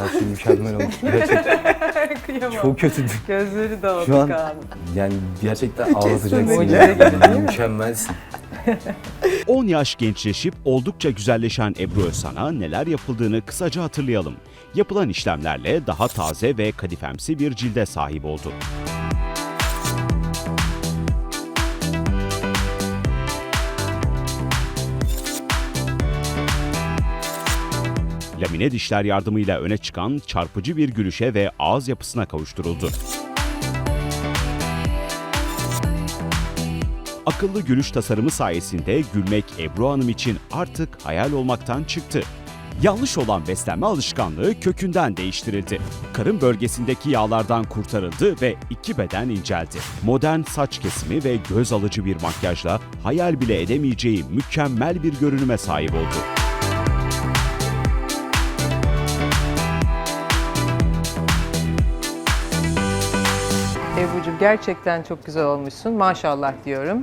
Her şey mükemmel olmuş. Gerçekten Kıyamam. çok kötüydü. Gözleri dağıldı Şu an Kaan. yani gerçekten ağlatacaksın. Mucize Yani. Mükemmelsin. 10 yaş gençleşip oldukça güzelleşen Ebru Özsan'a neler yapıldığını kısaca hatırlayalım. Yapılan işlemlerle daha taze ve kadifemsi bir cilde sahip oldu. Lamine dişler yardımıyla öne çıkan çarpıcı bir gülüşe ve ağız yapısına kavuşturuldu. Akıllı gülüş tasarımı sayesinde gülmek Ebru Hanım için artık hayal olmaktan çıktı. Yanlış olan beslenme alışkanlığı kökünden değiştirildi. Karın bölgesindeki yağlardan kurtarıldı ve iki beden inceldi. Modern saç kesimi ve göz alıcı bir makyajla hayal bile edemeyeceği mükemmel bir görünüme sahip oldu. Ebru'cum gerçekten çok güzel olmuşsun. Maşallah diyorum.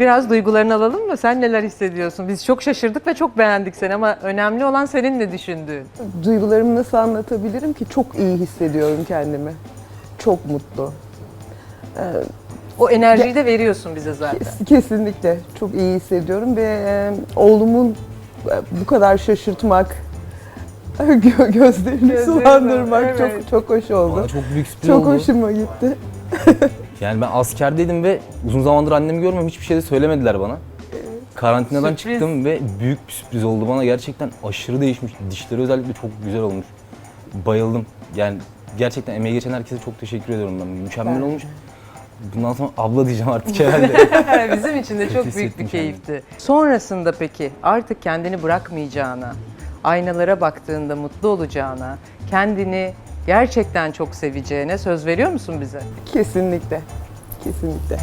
Biraz duygularını alalım mı? Sen neler hissediyorsun? Biz çok şaşırdık ve çok beğendik seni ama önemli olan senin ne düşündüğün. Duygularımı nasıl anlatabilirim ki? Çok iyi hissediyorum kendimi. Çok mutlu. O enerjiyi de veriyorsun bize zaten. Kes- Kesinlikle çok iyi hissediyorum ve e, oğlumun e, bu kadar şaşırtmak, gö- gözlerini Gözlerini, sulandırmak evet. çok çok hoş oldu. Bana çok büyük sürpriz Çok oldu. hoşuma gitti. Yani ben askerdeydim ve uzun zamandır annemi görmüyorum. Hiçbir şey de söylemediler bana. Karantinadan Sürpriz. çıktım ve büyük bir sürpriz oldu bana. Gerçekten aşırı değişmiş. Dişleri özellikle çok güzel olmuş. Bayıldım. Yani gerçekten emeği geçen herkese çok teşekkür ediyorum ben. Mükemmel Ben olmuş. Bundan sonra abla diyeceğim artık herhalde. Bizim için de çok büyük bir hissettim keyifti. Sonrasında peki artık kendini bırakmayacağına, aynalara baktığında mutlu olacağına, kendini gerçekten çok seveceğine söz veriyor musun bize? Kesinlikle. Kesinlikle.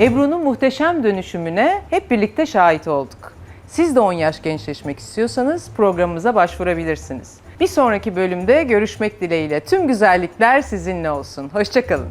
Ebru'nun muhteşem dönüşümüne hep birlikte şahit olduk. Siz de 10 yaş gençleşmek istiyorsanız programımıza başvurabilirsiniz. Bir sonraki bölümde görüşmek dileğiyle tüm güzellikler sizinle olsun. Hoşçakalın.